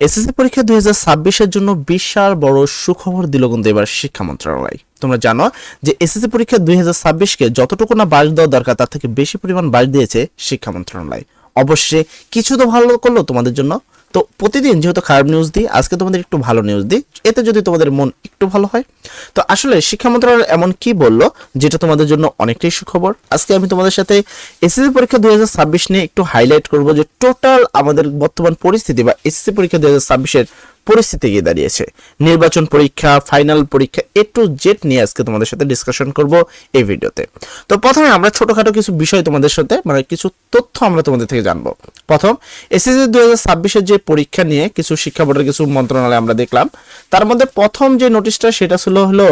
SSC পরীক্ষা দুই হাজার জন্য বিশাল বড় সুখবর দিল কিন্তু এবার শিক্ষা মন্ত্রণালয়। তোমরা জানো যে এসএসসি পরীক্ষা দুই হাজার ছাব্বিশকে যতটুকু না বাস দেওয়া দরকার, তার থেকে বেশি পরিমাণ বাস দিয়েছে শিক্ষা মন্ত্রণালয়। অবশ্যই কিছু তো ভালো করল তোমাদের জন্য। তো প্রতিদিন যেহেতু খারাপ নিউজ দিই, আজকে তোমাদের একটু ভালো নিউজ দিই, এতে যদি তোমাদের মন একটু ভালো হয়। তো আসলে শিক্ষা মন্ত্রণালয় এমন কি বলল, যেটা তোমাদের জন্য অনেকটাই সুখবর। আজকে আমি তোমাদের সাথে এসএসসি পরীক্ষা দুই হাজার ছাব্বিশ নিয়ে একটু হাইলাইট করব যে টোটাল আমাদের বর্তমান পরিস্থিতি বা এসএসসি পরীক্ষা দুই হাজার ছাব্বিশের পরিস্থিতি গিয়ে দাঁড়িয়েছে। নির্বাচন পরীক্ষা ফাইনাল পরীক্ষা, এ টু জেড নিয়ে আজকে তোমাদের সাথে ডিসকাশন করব এই ভিডিওতে। তো প্রথমে আমরা ছোটখাটো কিছু বিষয় তোমাদের সাথে মানে কিছু তথ্য আমরা তোমাদের থেকে জানব। প্রথম এসএসসি দুই হাজার যে পরীক্ষা নিয়ে কিছু শিক্ষা বোর্ডের কিছু মন্ত্রণালয় আমরা দেখলাম, তার মধ্যে প্রথম যে নোটিশটা সেটা ছিল হলো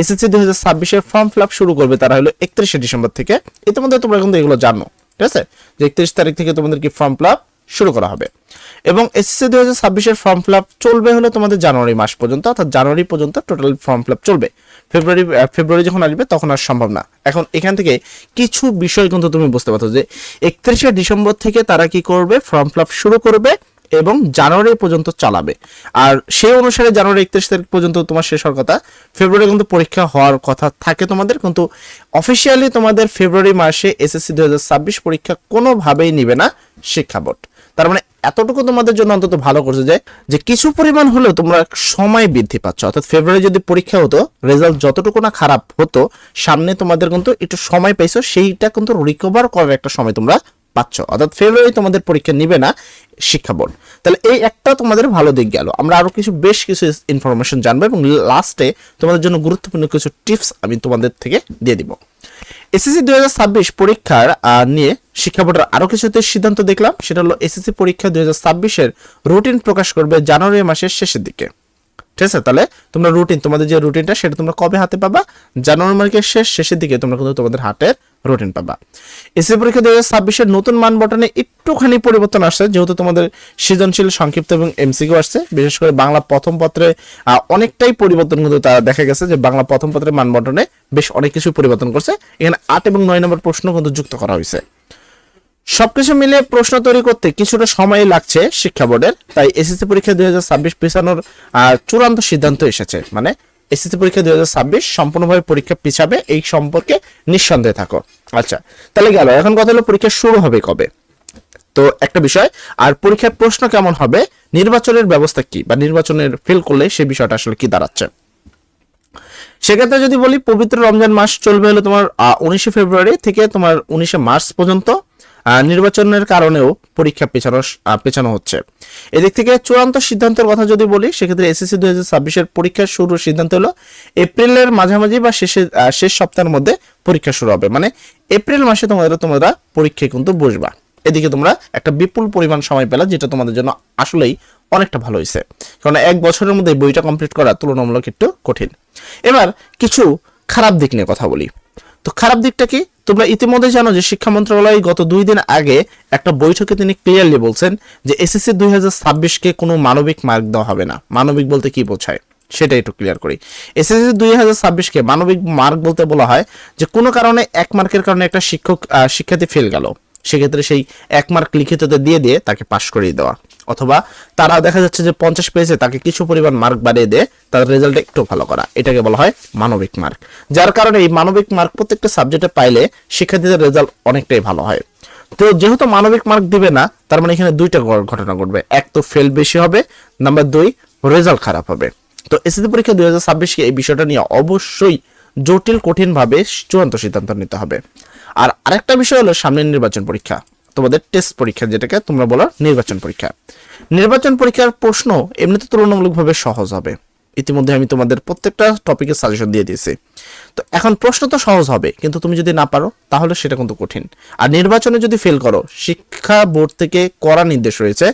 এসএসসি দুই হাজার ছাব্বিশের ফর্ম ফিল আপ শুরু করবে তারা হলো একত্রিশে ডিসেম্বর থেকে। ইতিমধ্যে তোমরা কিন্তু এগুলো জানো, ঠিক আছে? যে একত্রিশ তারিখ থেকে তোমাদের কি ফর্ম ফিল শুরু করা হবে। এবং এসএসসি দুই হাজার ছাব্বিশের ফর্ম ফিল আপ চলবে হলো তোমাদের জানুয়ারি মাস পর্যন্ত, অর্থাৎ জানুয়ারি পর্যন্ত টোটাল ফর্ম ফিল আপ চলবে। ফেব্রুয়ারি ফেব্রুয়ারি যখন আসবে তখন আর সম্ভব না। এখন এখান থেকে কিছু বিষয় কিন্তু তুমি বুঝতে পারছ যে একত্রিশে ডিসেম্বর থেকে তারা কি করবে ফর্ম ফিল আপ শুরু করবে এবং জানুয়ারি পর্যন্ত চালাবে। আর সেই অনুসারে জানুয়ারি একত্রিশ তারিখ পর্যন্ত তোমার শেষ হওয়ার কথা, ফেব্রুয়ারি কিন্তু পরীক্ষা হওয়ার কথা থাকে তোমাদের, কিন্তু অফিসিয়ালি তোমাদের ফেব্রুয়ারি মাসে এসএসসি দুই হাজার ছাব্বিশ পরীক্ষা কোনোভাবেই নিবে না শিক্ষা বোর্ড। তার মানে এতটুকু তোমাদের জন্য অন্তত ভালো করছে যে যে কিছু পরিমাণ হলেও তোমরা সময় বৃদ্ধি পাচ্ছ। অর্থাৎ ফেব্রুয়ারি যদি পরীক্ষা হতো রেজাল্ট যতটুকু না খারাপ হতো, সামনে তোমাদের কিন্তু একটু সময় পাইছো, সেইটা কিন্তু রিকভার করার একটা সময় তোমরা পাচ্ছ। অর্থাৎ ফেব্রুয়ারি তোমাদের পরীক্ষা নিবে না শিক্ষা বোর্ড। তাহলে এই একটা তোমাদের ভালো দিক গেল। আমরা আরও কিছু, বেশ কিছু ইনফরমেশন জানব এবং লাস্টে তোমাদের জন্য গুরুত্বপূর্ণ কিছু টিপস আমি তোমাদের থেকে দিয়ে দিব। এসএসসি দুই হাজার ছাব্বিশ পরীক্ষার নিয়ে শিক্ষা বোর্ডের আরও কিছুতে সিদ্ধান্ত দেখলাম, সেটা হলো এসএসসি পরীক্ষা দুই হাজার রুটিন প্রকাশ করবে জানুয়ারি মাসের শেষের দিকে। ঠিক আছে? তাহলে তোমরা রুটিন তোমাদের যে রুটিনটা সেটা তোমরা কবে হাতে পাবা? জানুয়ারি মাসের শেষ, শেষের দিকে তোমরা কিন্তু তোমাদের হাতের রুটিন পাবা। এসএসসি পরীক্ষা দুই হাজার ছাব্বিশের নতুন মান বটনে একটুখানি পরিবর্তন আসছে, যেহেতু তোমাদের সৃজনশীল, সংক্ষিপ্ত এবং এমসিকিউ আসছে, বিশেষ করে বাংলা প্রথম পত্রে অনেকটাই পরিবর্তন কিন্তু তারা দেখা গেছে যে বাংলা প্রথম পত্রের মান বটনে বেশ অনেক কিছু পরিবর্তন করছে। এখানে আট এবং নয় নম্বর প্রশ্ন কিন্তু যুক্ত করা হয়েছে। সবকিছু মিলে প্রশ্ন তৈরি করতে কিছুটা সময় লাগছে শিক্ষা বোর্ডের। তাই এসএসসি পরীক্ষা দুই হাজার ছাব্বিশ পিছানোর চূড়ান্ত সিদ্ধান্ত এসেছে। মানে এসএসসি পরীক্ষা দুই হাজার ছাব্বিশ সম্পূর্ণভাবে পরীক্ষা পিছাবে, এই সম্পর্কে নিঃসন্দেহে থাকো। আচ্ছা তাহলে গেল। এখন কথা হলো পরীক্ষা শুরু হবে কবে? তো একটা বিষয়, আর পরীক্ষার প্রশ্ন কেমন হবে, নির্বাচনের ব্যবস্থা কি, বা নির্বাচনের ফেল করলে সে বিষয়টা আসলে কি দাঁড়াচ্ছে? সেক্ষেত্রে যদি বলি, পবিত্র রমজান মাস চলবে হলো তোমার উনিশে ফেব্রুয়ারি থেকে তোমার উনিশে মার্চ পর্যন্ত। নির্বাচনের কারণেও পরীক্ষা পেছানো পেছানো হচ্ছে। এদিক থেকে চূড়ান্ত সিদ্ধান্তের কথা যদি বলি, সেক্ষেত্রে এসএসসি দুই হাজার ছাব্বিশের পরীক্ষা শুরুর সিদ্ধান্ত হলো, এপ্রিলের মাঝামাঝি বা শেষে শেষ সপ্তাহের মধ্যে পরীক্ষা শুরু হবে। মানে এপ্রিল মাসে তোমরা তোমরা পরীক্ষায় কিন্তু বসবা। এদিকে তোমরা একটা বিপুল পরিমাণ সময় পেলা, যেটা তোমাদের জন্য আসলেই অনেকটা ভালো হয়েছে। কারণ এক বছরের মধ্যে বইটা কমপ্লিট করা তুলনামূলক একটু কঠিন। এবার কিছু খারাপ দিক নিয়ে কথা বলি। তো খারাপ দিকটা কি? তোমরা ইতিমধ্যে জানো যে শিক্ষা মন্ত্রণালয় গত দুই দিন আগে একটা বৈঠকে তিনি ক্লিয়ারলি বলছেন যে এসএসসি দুই হাজার ছাব্বিশকে কোনো মানবিক মার্ক দেওয়া হবে না। মানবিক বলতে কি বোঝায়? সেটা একটু ক্লিয়ার করি। এসএসসি দুই হাজার ছাব্বিশকে মানবিক মার্ক বলতে বলা হয় যে কোনো কারণে এক মার্কের কারণে একটা শিক্ষক শিক্ষার্থী ফেল গেল। সেক্ষেত্রে সেই এক মার্ক লিখিততে দিয়ে দিয়ে তাকে পাশ করিয়ে দেওয়া। অথবা তারা দেখা যাচ্ছে যে পঞ্চাশ পেয়েছে, তাকে কিছু পরিমাণ মার্ক বাড়িয়ে দিয়ে তার রেজাল্ট একটু ভালো করা। এটাকে বলা হয় মানবিক মার্ক যার কারণে এই মানবিক মার্ক প্রত্যেকটা সাবজেক্টে পাইলে শিক্ষার্থীদের রেজাল্ট অনেকটাই ভালো হয়। তো যেহেতু মানবিক মার্ক দিবে না, তার মানে এখানে দুইটা ঘটনা ঘটবে। এক তো ফেল বেশি হবে নাম্বার দুই রেজাল্ট খারাপ হবে। তো এসএসসি পরীক্ষা দুই হাজার ছাব্বিশকে এই বিষয়টা নিয়ে অবশ্যই জটিল, কঠিনভাবে চূড়ান্ত সিদ্ধান্ত নিতে হবে। আর আরেকটা বিষয় হলো সামনের নির্বাচন পরীক্ষা, তোমাদের টেস্ট পরীক্ষা, যেটাকে তোমরা বলো নির্বাচন পরীক্ষা। নির্বাচন পরীক্ষার প্রশ্ন এমনিতে তুলনামূলকভাবে সহজ হবে। ইতিমধ্যে আমি তোমাদের প্রত্যেকটা টপিকের সাজেশন দিয়ে দিয়েছি। তো এখন প্রশ্ন তো সহজ হবে, কিন্তু তুমি যদি না পারো, তাহলে সেটা কিন্তু কঠিন। আর নির্বাচনে যদি ফেল করো, শিক্ষা বোর্ড থেকে করা নির্দেশ রয়েছে,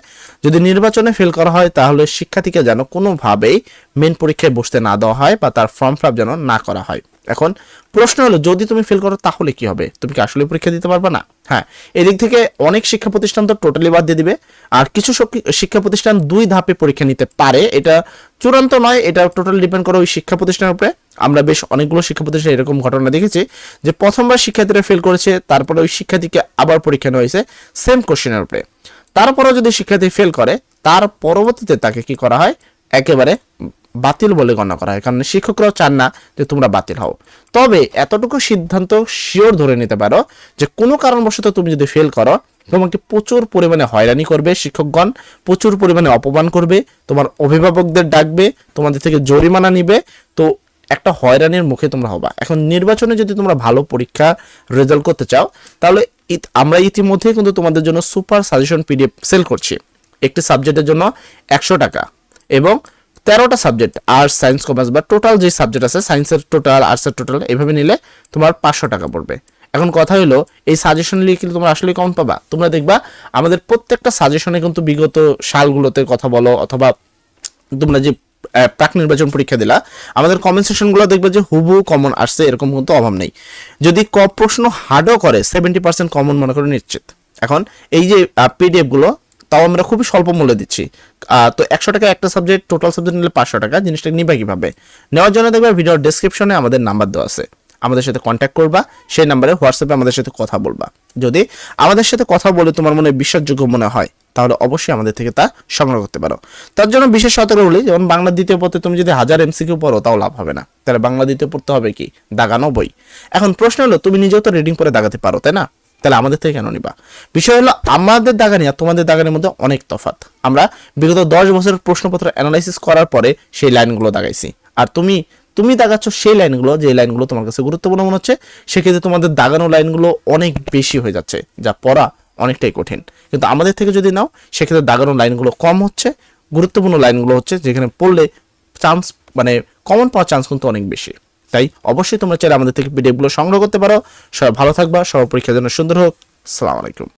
যদি নির্বাচনে ফেল করা হয়, তাহলে শিক্ষার্থীকে যেন কোনোভাবেই মেন পরীক্ষায় বসতে না দেওয়া হয় বা তার ফর্ম ফিল যেন না করা হয়। এখন প্রশ্ন হলো, যদি তুমি ফেল করো, তাহলে কি হবে? তুমি কি আসলে পরীক্ষা দিতে পারবে না? হ্যাঁ এদিক থেকে অনেক শিক্ষা প্রতিষ্ঠান তো টোটালি বাদ দিয়ে দিবে। আর কিছু শক- শিক্ষা প্রতিষ্ঠান দুই ধাপে পরীক্ষা নিতে পারে। এটা চূড়ান্ত নয়, এটা টোটাল ডিপেন্ড করে ওই শিক্ষা প্রতিষ্ঠানের উপরে। আমরা বেশ অনেকগুলো শিক্ষা প্রতিষ্ঠানে এরকম ঘটনা দেখেছি যে প্রথমবার শিক্ষার্থীরা ফেল করেছে, তারপরে ওই শিক্ষার্থীকে আবার পরীক্ষা নেওয়া হয়েছে সেম কোশ্চেনের উপরে। তারপরেও যদি শিক্ষার্থী ফেল করে, তার পরবর্তীতে তাকে কি করা হয়? একেবারে বাতিল বলে গণ্য করা হয়। কারণ শিক্ষকরাও চান না যে তোমরা বাতিল হও। তবে এতটুকু সিদ্ধান্ত শিওর ধরে নিতে পারো যে কোনো কারণবশত তুমি যদি ফেল করো, তোমাকে প্রচুর পরিমাণে হয়রানি করবে শিক্ষকগণ, প্রচুর পরিমাণে অপমান করবে, তোমার অভিভাবকদের ডাকবে, তোমাদের থেকে জরিমানা নিবে। তো একটা হয়রানির মুখে তোমরা হবা। এখন নির্বাচনে যদি তোমরা ভালো পরীক্ষা রেজাল্ট করতে চাও, তাহলে আমরা ইতিমধ্যে কিন্তু তোমাদের জন্য সুপার সাজেশন পিডিএফ সেল করছি। একটি সাবজেক্টের জন্য একশো টাকা এবং তেরোটা সাবজেক্ট আর্টস সায়েন্স কমার্স বা টোটাল যে সাবজেক্ট আছে সায়েন্সের টোটাল আর্টসের টোটাল এভাবে নিলে তোমার পাঁচশো টাকা পড়বে। এখন কথা হলো, এই সাজেশন নিয়ে কিন্তু তোমরা আসলে কম পাবা। তোমরা দেখবা, আমাদের প্রত্যেকটা সাজেশনে কিন্তু বিগত সালগুলোতে কথা বলো, অথবা তোমরা যে প্রাক নির্বাচন পরীক্ষা দিলা, আমাদের কমেন্ট সেশনগুলো দেখবে যে হুবু কমন আসছে এরকম কিন্তু অভাব নেই। যদি ক প্রশ্ন হার্ডও করে সেভেন্টি পার্সেন্ট কমন মনে করে নিশ্চিত। এখন এই যে পিডিএফগুলো তাও আমরা খুবই স্বল্প মূল্যে দিচ্ছি। তো একশো টাকা একটা সাবজেক্ট টোটাল সাবজেক্ট নিলে পাঁচশো টাকা, জিনিসটা নিবে কীভাবে? নেওয়ার জন্য দেখবে ভিডিওর ডেসক্রিপশনে আমাদের নাম্বার দেওয়া আছে। আমাদের সাথে কন্ট্যাক্ট করবা, সেই নাম্বারে হোয়াটসঅ্যাপে আমাদের সাথে কথা বলবা। যদি আমাদের সাথে কথা বলে তোমার মনে বিশ্বাসযোগ্য মনে হয়, তাহলে অবশ্যই আমাদের থেকে তা সংগ্রহ করতে পারো। তার জন্য বিশেষ সতর্ক বলি যেমন বাংলা দ্বিতীয় পথে তুমি যদি হাজার এমসিকিউ পড়ো, তাও লাভ হবে না। তাহলে বাংলা দ্বিতীয় পড়তে হবে কি? দাগানো বই। এখন প্রশ্ন হলো, তুমি নিজেও তো রিডিং পরে দাগাতে পারো, তাই না? তাহলে আমাদের থেকে কেন নিবা? বিষয় হলো, আমাদের দাগানি আর তোমাদের দাগানির মধ্যে অনেক তফাত আমরা বিগত দশ বছরের প্রশ্নপত্র অ্যানালাইসিস করার পরে সেই লাইনগুলো দাগাইছি। আর তুমি তুমি দাগাচ্ছ সেই লাইনগুলো, যে লাইনগুলো তোমার কাছে গুরুত্বপূর্ণ মনে হচ্ছে, সেক্ষেত্রে তোমাদের দাগানো লাইনগুলো অনেক বেশি হয়ে যাচ্ছে, যা পড়া অনেকটাই কঠিন। কিন্তু আমাদের থেকে যদি নাও, সেক্ষেত্রে দাগানো লাইনগুলো কম হচ্ছে, গুরুত্বপূর্ণ লাইনগুলো হচ্ছে, যেখানে পড়লে চান্স মানে কমন পাওয়ার চান্স কিন্তু অনেক বেশি। তাই অবশ্যই তোমরা চাইলে আমাদের থেকে পিডিএফগুলো সংগ্রহ করতে পারো। সবাই ভালো থাকবা, সবার পরীক্ষার জন্য সুন্দর হোক। সালাম আলাইকুম।